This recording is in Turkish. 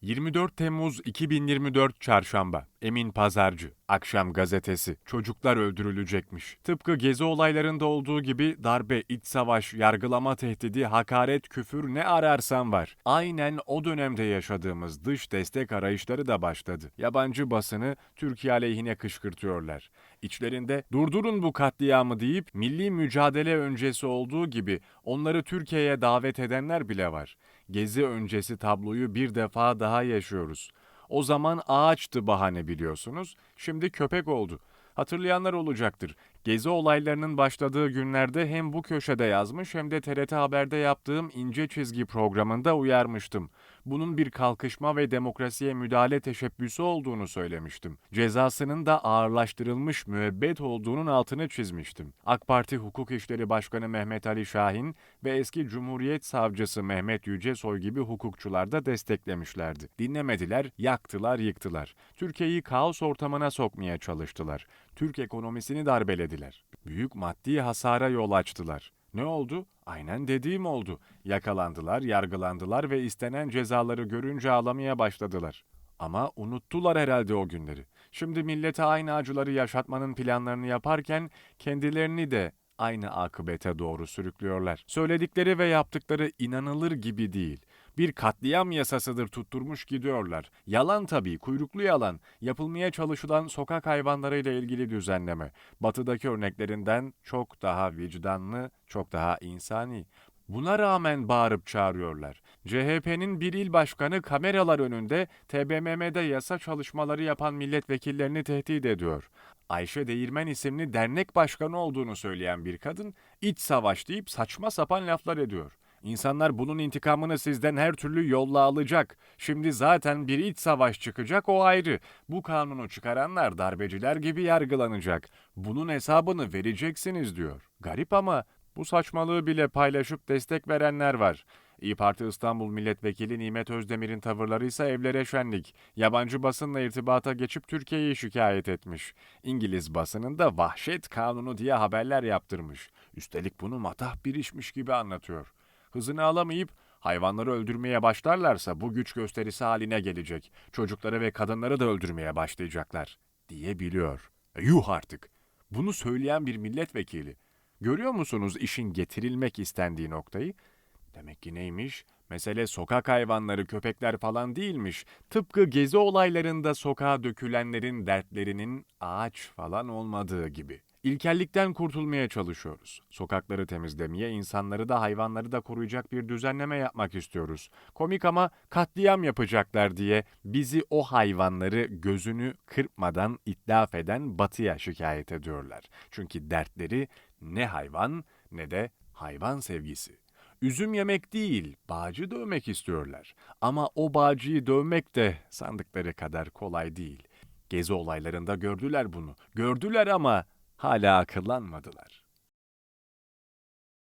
24 Temmuz 2024 Çarşamba. Emin Pazarcı Akşam Gazetesi Çocuklar öldürülecekmiş. Tıpkı gezi olaylarında olduğu gibi darbe, iç savaş, yargılama tehdidi, hakaret, küfür ne ararsan var. Aynen o dönemde yaşadığımız dış destek arayışları da başladı. Yabancı basını Türkiye aleyhine kışkırtıyorlar. İçlerinde durdurun bu katliamı deyip milli mücadele öncesi olduğu gibi onları Türkiye'ye davet edenler bile var. Gezi öncesi tabloyu bir defa daha yaşıyoruz. O zaman ağaçtı bahane biliyorsunuz. Şimdi köpek oldu. Hatırlayanlar olacaktır. Gezi olaylarının başladığı günlerde hem bu köşede yazmış hem de TRT Haber'de yaptığım ince çizgi programında uyarmıştım. Bunun bir kalkışma ve demokrasiye müdahale teşebbüsü olduğunu söylemiştim. Cezasının da ağırlaştırılmış müebbet olduğunun altını çizmiştim. AK Parti Hukuk İşleri Başkanı Mehmet Ali Şahin ve eski Cumhuriyet Savcısı Mehmet Yücesoy gibi hukukçular da desteklemişlerdi. Dinlemediler, yaktılar, yıktılar. Türkiye'yi kaos ortamına sokmaya çalıştılar. Türk ekonomisini darbelediler. Büyük maddi hasara yol açtılar. Ne oldu? Aynen dediğim oldu. Yakalandılar, yargılandılar ve istenen cezaları görünce ağlamaya başladılar. Ama unuttular herhalde o günleri. Şimdi millete aynı acıları yaşatmanın planlarını yaparken kendilerini de aynı akıbete doğru sürüklüyorlar. Söyledikleri ve yaptıkları inanılır gibi değil. Bir katliam yasasıdır tutturmuş gidiyorlar. Yalan tabii, kuyruklu yalan. Yapılmaya çalışılan sokak hayvanlarıyla ilgili düzenleme. Batıdaki örneklerinden çok daha vicdanlı, çok daha insani. Buna rağmen bağırıp çağırıyorlar. CHP'nin bir il başkanı kameralar önünde TBMM'de yasa çalışmaları yapan milletvekillerini tehdit ediyor. Ayşe Değirmen isimli dernek başkanı olduğunu söyleyen bir kadın iç savaş deyip saçma sapan laflar ediyor. İnsanlar bunun intikamını sizden her türlü yolla alacak. Şimdi zaten bir iç savaş çıkacak o ayrı. Bu kanunu çıkaranlar darbeciler gibi yargılanacak. Bunun hesabını vereceksiniz diyor. Garip ama bu saçmalığı bile paylaşıp destek verenler var. İyi Parti İstanbul Milletvekili Nimet Özdemir'in tavırları ise evlere şenlik. Yabancı basınla irtibata geçip Türkiye'yi şikayet etmiş. İngiliz basınında vahşet kanunu diye haberler yaptırmış. Üstelik bunu matah bir işmiş gibi anlatıyor. Hızını alamayıp hayvanları öldürmeye başlarlarsa bu güç gösterisi haline gelecek. Çocukları ve kadınları da öldürmeye başlayacaklar diye biliyor. E, yuh artık. Bunu söyleyen bir milletvekili. Görüyor musunuz işin getirilmek istendiği noktayı? Demek ki neymiş? Mesele sokak hayvanları, köpekler falan değilmiş. Tıpkı gezi olaylarında sokağa dökülenlerin dertlerinin ağaç falan olmadığı gibi. İlkellikten kurtulmaya çalışıyoruz. Sokakları temizlemeye, insanları da hayvanları da koruyacak bir düzenleme yapmak istiyoruz. Komik ama katliam yapacaklar diye bizi o hayvanları gözünü kırpmadan itlaf eden batıya şikayet ediyorlar. Çünkü dertleri ne hayvan ne de hayvan sevgisi. Üzüm yemek değil, bağcı dövmek istiyorlar. Ama o bağcıyı dövmek de sandıkları kadar kolay değil. Gezi olaylarında gördüler bunu. Gördüler ama hala akıllanmadılar.